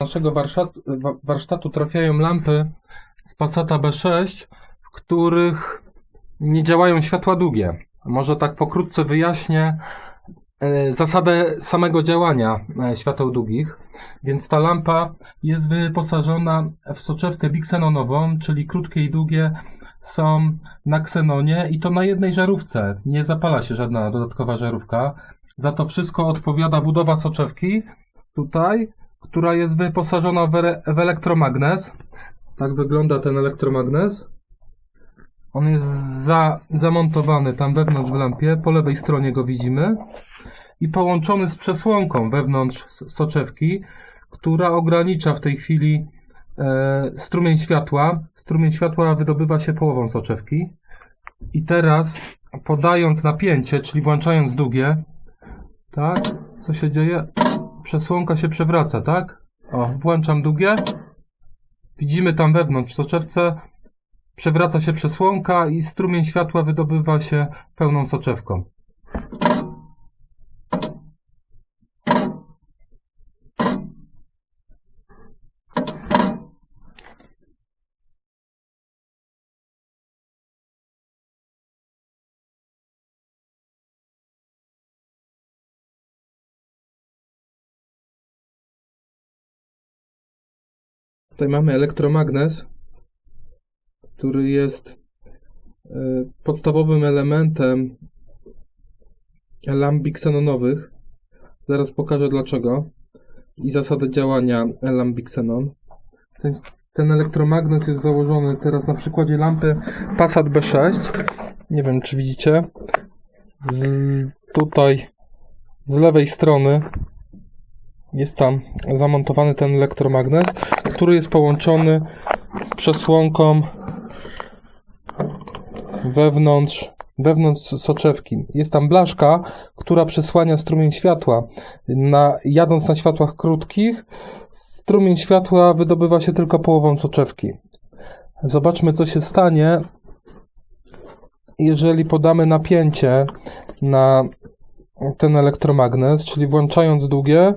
naszego warsztatu, wa- warsztatu trafiają lampy z Passata B6, w których nie działają światła długie. Może tak pokrótce wyjaśnię e, zasadę samego działania e, świateł długich. Więc ta lampa jest wyposażona w soczewkę biksenonową, czyli krótkie i długie są na ksenonie i to na jednej żarówce. Nie zapala się żadna dodatkowa żarówka. Za to wszystko odpowiada budowa soczewki tutaj, która jest wyposażona w, w elektromagnes. Tak wygląda ten elektromagnes. On jest za, zamontowany tam wewnątrz w lampie. Po lewej stronie go widzimy. I połączony z przesłonką wewnątrz soczewki, która ogranicza w tej chwili e, strumień światła. Strumień światła wydobywa się połową soczewki. I teraz podając napięcie, czyli włączając długie, tak, co się dzieje? Przesłonka się przewraca, tak? O, włączam długie. Widzimy tam wewnątrz soczewce przewraca się przesłonka i strumień światła wydobywa się pełną soczewką. Tutaj mamy elektromagnes, który jest e, podstawowym elementem lamp biksenonowych. Zaraz pokażę dlaczego i zasady działania lamp biksenon. Ten, ten elektromagnes jest założony teraz na przykładzie lampy Passat B6. Nie wiem czy widzicie. Z, tutaj z lewej strony jest tam zamontowany ten elektromagnes, który jest połączony z przesłonką wewnątrz, wewnątrz soczewki. Jest tam blaszka, która przesłania strumień światła. Na, jadąc na światłach krótkich, strumień światła wydobywa się tylko połową soczewki. Zobaczmy, co się stanie, jeżeli podamy napięcie na ten elektromagnes, czyli włączając długie,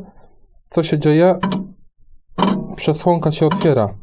co się dzieje? Przesłonka się otwiera.